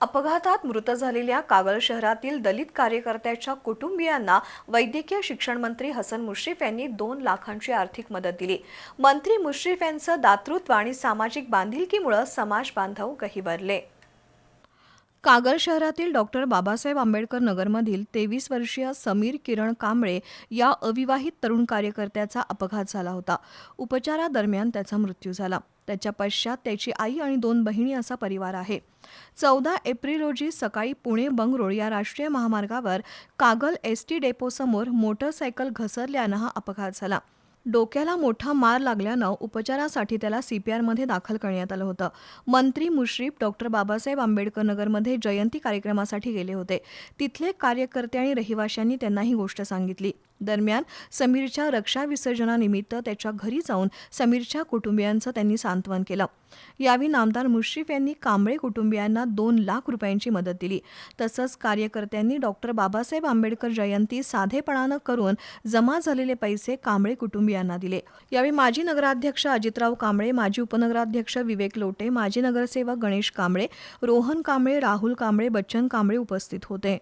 अपघातात मृत झालेल्या कागल शहरातील दलित कार्यकर्त्याच्या कुटुंबियांना वैद्यकीय शिक्षण मंत्री हसन मुश्रीफ यांनी दोन लाखांची आर्थिक मदत दिली. मंत्री मुश्रीफ यांचं दातृत्व आणि सामाजिक बांधिलकीमुळे समाज बांधव गहिवरले. कागल शहरातील डॉक्टर बाबासाहेब आंबेडकर नगरमधील तेवीस वर्षीय समीर किरण कांबळे या अविवाहित तरुण कार्यकर्त्याचा अपघात झाला होता. उपचारादरम्यान त्याचा मृत्यू झाला. त्याच्या पश्चात त्याची आई आणि दोन बहिणी असा परिवार आहे. चौदा एप्रिल रोजी सकाळी पुणे बंगरोळ या राष्ट्रीय महामार्गावर कागल एस टी डेपोसमोर मोटरसायकल घसरल्यानं हा अपघात झाला. डोक्याला मोठा मार लागल्यानं उपचारासाठी त्याला सीपीआरमध्ये दाखल करण्यात आलं होतं. मंत्री मुश्रीफ डॉक्टर बाबासाहेब आंबेडकर नगरमध्ये जयंती कार्यक्रमासाठी गेले होते. तिथले कार्यकर्ते आणि रहिवाशांनी त्यांना ही गोष्ट सांगितली. दरम्यान समीरच्या रक्षा विसर्जनानिमित्त त्याच्या घरी जाऊन समीरच्या कुटुंबियांचं त्यांनी सांत्वन केलं. यावेळी नामदार मुश्रीफ यांनी कांबळे कुटुंबियांना दोन लाख रुपयांची मदत दिली. तसंच कार्यकर्त्यांनी डॉक्टर बाबासाहेब आंबेडकर जयंती साधेपणानं करून जमा झालेले पैसे कांबळे कुटुंबियांना दिले. यावेळी माजी नगराध्यक्ष अजितराव कांबळे माजी उपनगराध्यक्ष विवेक लोटे माजी नगरसेवक गणेश कांबळे रोहन कांबळे राहुल कांबळे बच्चन कांबळे उपस्थित होते.